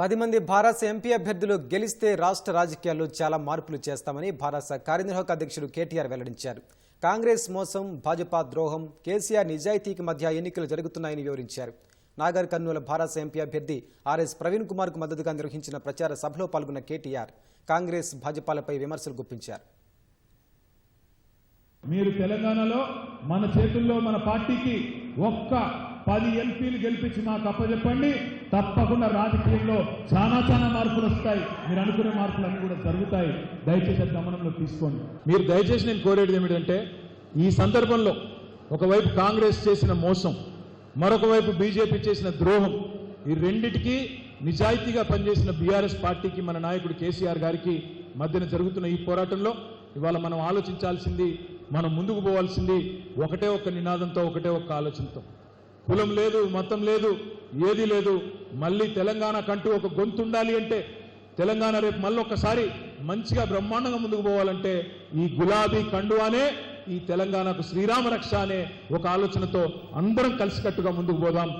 పది మంది భారత్ ఎంపీ అభ్యర్థులు గెలిస్తే రాష్ట్ర రాజకీయాల్లో చాలా మార్పులు చేస్తామని భారత కార్యనిర్వాహక అధ్యక్షుడు కేటీఆర్ వెల్లడించారు. కాంగ్రెస్ మోసం భాజపా ద్రోహం కేసీఆర్ నిజాయితీకి మధ్య ఎన్నికలు జరుగుతున్నాయని వివరించారు. నాగర్ కర్నూలు భారత ఎంపీ అభ్యర్థి ఆర్ఎస్ ప్రవీణ్ కుమార్కు మద్దతుగా నిర్వహించిన ప్రచార సభలో పాల్గొన్న కేటీఆర్ కాంగ్రెస్ భాజపాలపై విమర్శలు గుప్పించారు. మీరు తెలంగాణలో మన చేతుల్లో మన పార్టీకి ఒక్క పది ఎంపీలు గెలిపించి మాకు అప్పచెప్పండి. తప్పకుండా రాజకీయంలో చాలా చాలా మార్పులు వస్తాయి. మీరు అనుకునే మార్పులు అన్ని కూడా జరుగుతాయి. దయచేసి గమనంలో తీసుకోండి. మీరు దయచేసి నేను కోరేది ఏమిటంటే ఈ సందర్భంలో ఒకవైపు కాంగ్రెస్ చేసిన మోసం మరొక వైపు బీజేపీ చేసిన ద్రోహం ఈ రెండిటికి నిజాయితీగా పనిచేసిన బీఆర్ఎస్ పార్టీకి మన నాయకుడు కేసీఆర్ గారికి మధ్యన జరుగుతున్న ఈ పోరాటంలో ఇవాళ మనం ఆలోచించాల్సింది మనం ముందుకు పోవాల్సింది ఒకటే ఒక్క నినాదంతో ఒకటే ఒక్క ఆలోచనతో. కులం లేదు మతం లేదు ఏది లేదు. మళ్ళీ తెలంగాణ కంటూ ఒక గొంతు ఉండాలి అంటే తెలంగాణ రేపు మళ్ళీ ఒక్కసారి మంచిగా బ్రహ్మాండంగా ముందుకు పోవాలంటే ఈ గులాబీ కండువానే ఈ తెలంగాణకు శ్రీరామ రక్ష అనే ఒక ఆలోచనతో అందరం కలిసికట్టుగా ముందుకు పోదాం.